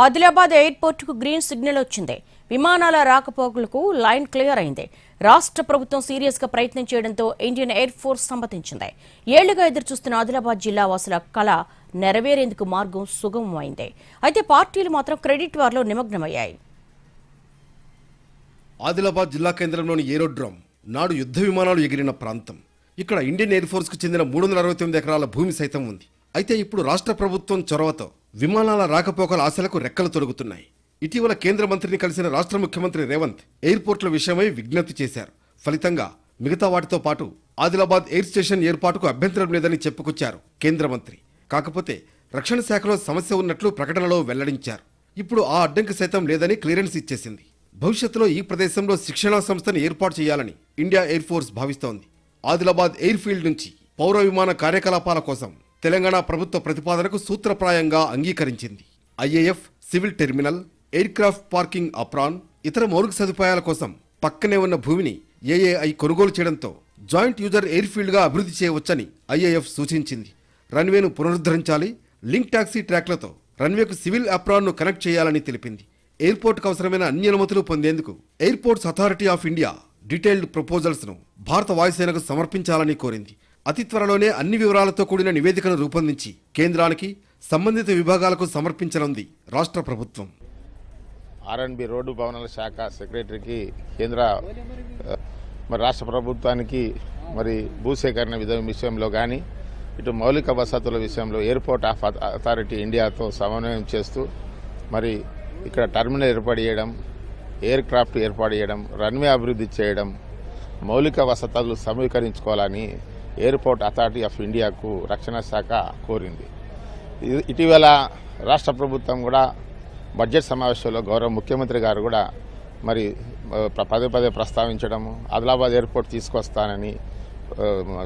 Adilabad ఎయిర్పోర్టుకు green signal వచ్చింది. విమానాల రాకపోకలకు లైన్ క్లియర్ అయింది. రాష్ట్ర ప్రభుత్వం సీరియస్గా ప్రయత్నం చేయడంతో ఇండియన్ ఎయిర్ ఫోర్స్ సమ్మతించింది. ఏళ్ళుగా ఎదురుచూస్తున్న ఆదిలాబాద్ జిల్లా వాసుల కళ నెరవేరేందుకు మార్గం సుగమమైంది. అయితే పార్టీలు మాత్రం క్రెడిట్ వార్లో నిమగ్నమయ్యాయి. ఆదిలాబాద్ జిల్లా కేంద్రంలోని ఏరోడ్రోమ్ నాడు యుద్ధ విమానాలు ఎగిరిన ప్రాంతం. ఇక్కడ ఇండియన్ ఎయిర్ ఫోర్స్కు చెందిన మూడు వందల అరవై తొమ్మిది ఎకరాల భూమి సైతం ఉంది. అయితే ఇప్పుడు రాష్ట్ర ప్రభుత్వం చొరవతో విమానాల రాకపోకల ఆశలకు రెక్కలు తొలుగుతున్నాయి ఇటీవల కేంద్ర మంత్రిని కలిసిన రాష్ట్ర ముఖ్యమంత్రి రేవంత్ ఎయిర్పోర్ట్ల విషయమై విజ్ఞప్తి చేశారు. ఫలితంగా మిగతా వాటితో పాటు ఆదిలాబాద్ ఎయిర్ స్టేషన్ ఏర్పాటుకు అభ్యంతరం లేదని చెప్పుకొచ్చారు కేంద్ర మంత్రి. కాకపోతే రక్షణ శాఖలో సమస్య ఉన్నట్లు ప్రకటనలో వెల్లడించారు. ఇప్పుడు ఆ అడ్డంకి సైతం లేదని క్లియరెన్స్ ఇచ్చేసింది. భవిష్యత్తులో ఈ ప్రదేశంలో శిక్షణా సంస్థను ఏర్పాటు చేయాలని ఇండియా ఎయిర్ ఫోర్స్ భావిస్తోంది. ఆదిలాబాద్ ఎయిర్ ఫీల్డ్ నుంచి పౌర విమాన కార్యకలాపాల కోసం తెలంగాణ ప్రభుత్వ ప్రతిపాదనకు సూత్రప్రాయంగా అంగీకరించింది. IAF civil terminal aircraft parking apron ఇతర మౌలిక సదుపాయాల కోసం పక్కనే ఉన్న భూమిని ఏఏఐ కొనుగోలు చేయడంతో జాయింట్ యూజర్ ఎయిర్ఫీల్డ్గా అభివృద్ధి చేయవచ్చని ఐఏఎఫ్ సూచించింది. రన్వేను పునరుద్ధరించాలి లింక్ టాక్సీ ట్రాక్లతో రన్వేకు సివిల్ అప్రాన్ను కనెక్ట్ చేయాలని తెలిపింది. ఎయిర్పోర్ట్కు అవసరమైన అన్ని అనుమతులు పొందేందుకు airports authority of India detailed ప్రపోజల్స్ను భారత వాయుసేనకు సమర్పించాలని కోరింది. అతి త్వరలోనే అన్ని వివరాలతో కూడిన నివేదికను రూపొందించి కేంద్రానికి సంబంధిత విభాగాలకు సమర్పించనుంది రాష్ట్ర ప్రభుత్వం. ఆర్ఎండ్బి రోడ్డు భవనాల శాఖ సెక్రటరీకి కేంద్ర మరి రాష్ట్ర ప్రభుత్వానికి మరి భూసేకరణ విధానం విషయంలో కానీ ఇటు మౌలిక వసతుల విషయంలో ఎయిర్పోర్ట్ ఆఫ్ అథారిటీ ఇండియాతో సమన్వయం చేస్తూ మరి ఇక్కడ టర్మినల్ ఏర్పాటు చేయడం ఎయిర్ క్రాఫ్ట్ ఏర్పాటు చేయడం రన్వే అభివృద్ధి చేయడం మౌలిక వసతులు సమీకరించుకోవాలని ఎయిర్పోర్ట్ అథారిటీ ఆఫ్ ఇండియాకు రక్షణ శాఖ కోరింది. ఇటీవల రాష్ట్ర ప్రభుత్వం కూడా బడ్జెట్ సమావేశంలో గౌరవ ముఖ్యమంత్రి గారు కూడా మరి పదే పదే ప్రస్తావించడం ఆదిలాబాద్ ఎయిర్పోర్ట్ తీసుకొస్తానని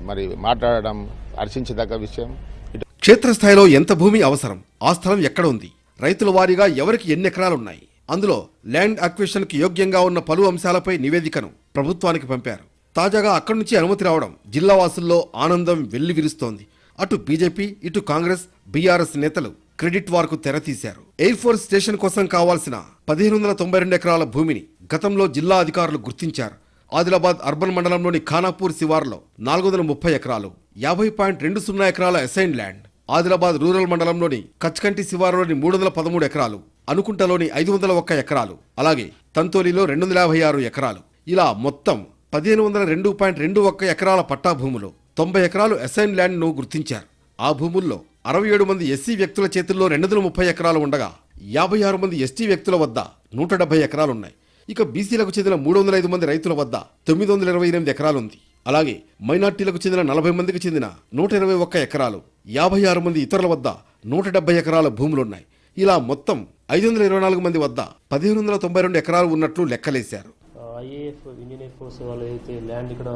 మరి మాట్లాడడం హర్షించదగ్గ విషయం. ఇటు క్షేత్రస్థాయిలో ఎంత భూమి అవసరం? ఆ స్థలం ఎక్కడ ఉంది? రైతుల వారీగా ఎవరికి ఎన్ని ఎకరాలున్నాయి? అందులో ల్యాండ్ అక్విషన్కి యోగ్యంగా ఉన్న పలు అంశాలపై నివేదికను ప్రభుత్వానికి పంపారు. తాజాగా అక్కడి నుంచి అనుమతి రావడం జిల్లావాసుల్లో ఆనందం వెల్లివిరుస్తోంది. అటు బీజేపీ ఇటు కాంగ్రెస్ బీఆర్ఎస్ నేతలు క్రెడిట్ వార్కు తెరతీశారు. ఎయిర్ ఫోర్స్ స్టేషన్ కోసం కావాల్సిన పదిహేను వందల తొంభై రెండు ఎకరాల భూమిని గతంలో జిల్లా అధికారులు గుర్తించారు. ఆదిలాబాద్ అర్బన్ మండలంలోని ఖానాపూర్ శివార్లో నాలుగు వందల ముప్పై ఎకరాలు యాభై పాయింట్ రెండు సున్నా ఎకరాల అసైన్ ల్యాండ్. ఆదిలాబాద్ రూరల్ మండలంలోని కచ్కంటి శివారులోని మూడు వందల పదమూడు ఎకరాలు అనుకుంటలోని ఐదు వందల ఒక్క ఎకరాలు అలాగే తంతోలిలో రెండు వందల యాభై ఆరు ఎకరాలు. ఇలా మొత్తం పదిహేను వందల రెండు పాయింట్ రెండు ఒక్క ఎకరాల పట్టా భూములు తొంభై ఎకరాలు అసైన్ ల్యాండ్ను గుర్తించారు. ఆ భూముల్లో అరవై ఏడు మంది ఎస్సీ వ్యక్తుల చేతుల్లో రెండు వందల ముప్పై ఎకరాలు ఉండగా యాభై ఆరు మంది ఎస్టీ వ్యక్తుల వద్ద నూట డెబ్బై ఎకరాలున్నాయి. ఇక బీసీలకు చెందిన మూడు వందల ఐదు మంది రైతుల వద్ద తొమ్మిది వందల ఇరవై ఎనిమిది ఎకరాలుంది అలాగే మైనార్టీలకు చెందిన నలభై మందికి చెందిన నూట ఇరవై ఒక్క ఎకరాలు యాభై ఆరు మంది ఇతరుల వద్ద నూట డెబ్బై ఎకరాల భూములున్నాయి. ఇలా మొత్తం ఐదు వందల ఇరవై నాలుగు మంది వద్ద పదిహేను వందల తొంభై రెండు ఎకరాలు ఉన్నట్లు లెక్కలేశారు. ఐఏఎఫ్ ఇండియన్ ఎయిర్ ఫోర్స్ వాళ్ళు అయితే ల్యాండ్ ఇక్కడ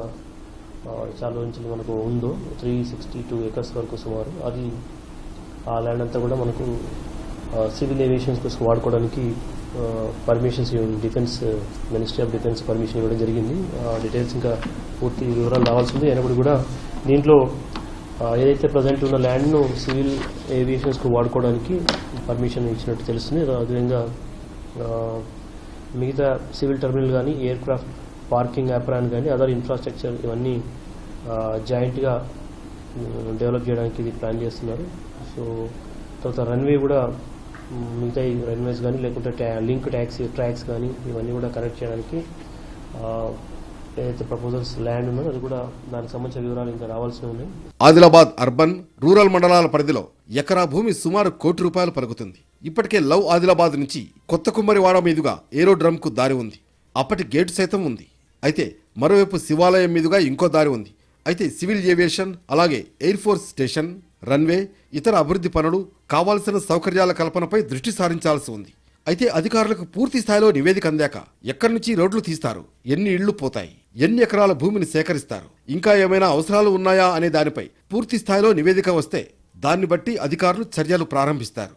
చాలా నుంచి మనకు ఉందో త్రీ సిక్స్టీ టూ ఎకర్స్ వరకు సుమారు అది ఆ ల్యాండ్ అంతా కూడా మనకు సివిల్ ఏవియేషన్స్ కోసం వాడుకోవడానికి permissions defence ministry of defence permission ఇవ్వడం జరిగింది. ఆ డీటెయిల్స్ ఇంకా పూర్తి వివరాలు రావాల్సింది అయినప్పుడు కూడా దీంట్లో ఏదైతే ప్రజెంట్ ఉన్న ల్యాండ్ను సివిల్ ఏవియేషన్స్కు వాడుకోవడానికి పర్మిషన్ ఇచ్చినట్టు తెలుస్తుంది. అదేవిధంగా మిగతా సివిల్ టెర్మినల్ కానీ ఎయిర్ క్రాఫ్ట్ పార్కింగ్ అప్రాన్ కానీ అదర్ ఇన్ఫ్రాస్ట్రక్చర్ ఇవన్నీ జాయింట్గా డెవలప్ చేయడానికి ఇది ప్లాన్ చేస్తున్నారు. సో తర్వాత రన్వే కూడా మిగతా రన్వేస్ కానీ లేకుంటే ట్యా లింక్ ట్యాక్సీ ట్రాక్స్ కానీ ఇవన్నీ కూడా కనెక్ట్ చేయడానికి ఏదైతే ప్రపోజల్స్ ల్యాండ్ ఉన్నదో అది కూడా దానికి సంబంధించిన వివరాలు ఇంకా రావాల్సి ఉన్నాయి. ఆదిలాబాద్ అర్బన్ రూరల్ మండలాల పరిధిలో ఎకరా భూమి సుమారు కోటి రూపాయలు పలుకుతుంది. ఇప్పటికే లవ్ ఆదిలాబాద్ నుంచి కొత్త కుమ్మరివాడ మీదుగా ఏరో డ్రమ్కు దారి ఉంది. అప్పటి గేటు సైతం ఉంది. అయితే మరోవైపు శివాలయం మీదుగా ఇంకో దారి ఉంది. అయితే సివిల్ ఏవియేషన్ అలాగే ఎయిర్ ఫోర్స్ స్టేషన్ రన్వే ఇతర అభివృద్ధి పనులు కావాల్సిన సౌకర్యాల కల్పనపై దృష్టి సారించాల్సి ఉంది. అయితే అధికారులకు పూర్తి స్థాయిలో నివేదిక అందాక ఎక్కడి నుంచి రోడ్లు తీస్తారు? ఎన్ని ఇళ్ళు పోతాయి? ఎన్ని ఎకరాల భూమిని సేకరిస్తారు? ఇంకా ఏమైనా అవసరాలు ఉన్నాయా అనే దానిపై పూర్తి స్థాయిలో నివేదిక వస్తే దాన్ని బట్టి అధికారులు చర్యలు ప్రారంభిస్తారు.